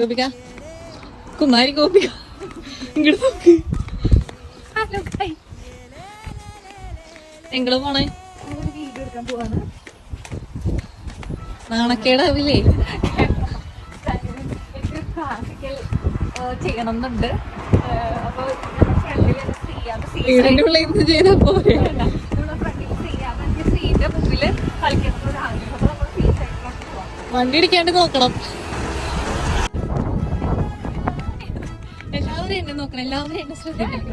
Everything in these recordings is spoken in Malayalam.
ഗോപിക? കുമാരി ഗോപിക. ഇങ്ങോട്ട് നോക്ക്. ഹലോ എങ്ങൾ പോണേ? നാണക്കേടാവില്ലേ? ചെയ്യണം എന്നുണ്ട് അപ്പോൾ ഫ്രണ്ടിൽ പോരെ? വണ്ടി. ഫ്രണ്ടിൽ ചെയ്യാതെ എല്ലാവരും എന്നെ നോക്കണം എല്ലാവരും എന്നെ ശ്രദ്ധിക്കണം.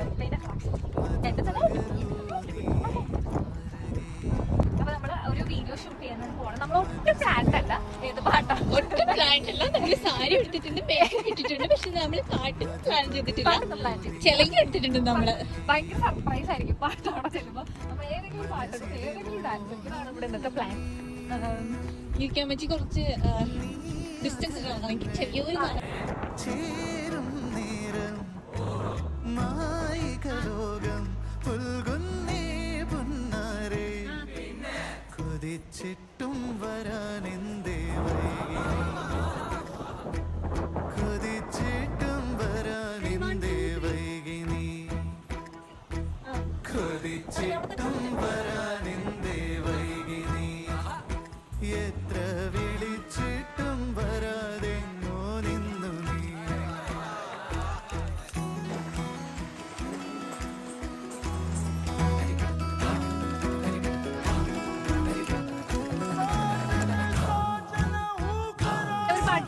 നമ്മൾ സാരി എടുത്തിട്ടുണ്ട് പേര് ഇട്ടിട്ടുണ്ട് പക്ഷെ നമ്മൾ പാട്ട് പ്ലാൻ ചെയ്തിട്ടില്ല. ചെലങ്ങി എടുത്തിട്ടുണ്ട് നമ്മൾ. ഭയങ്കര സർപ്രൈസ് ആയിരിക്കും പാട്ട് അവിടെ ചെല്ലുമ്പോൾ ഏതെങ്കിലും പാട്ട് ഏതെങ്കിലും ഡാൻസ് ഇതാണ് ഇന്നത്തെ പ്ലാൻ കെ പറ്റി കുറച്ച് ഡിസ്റ്റൻസ് ചെറിയൊരു കൊതിച്ചിട്ടും വരാനെന്തേ വൈകി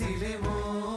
മനസ്സിലെ ഓ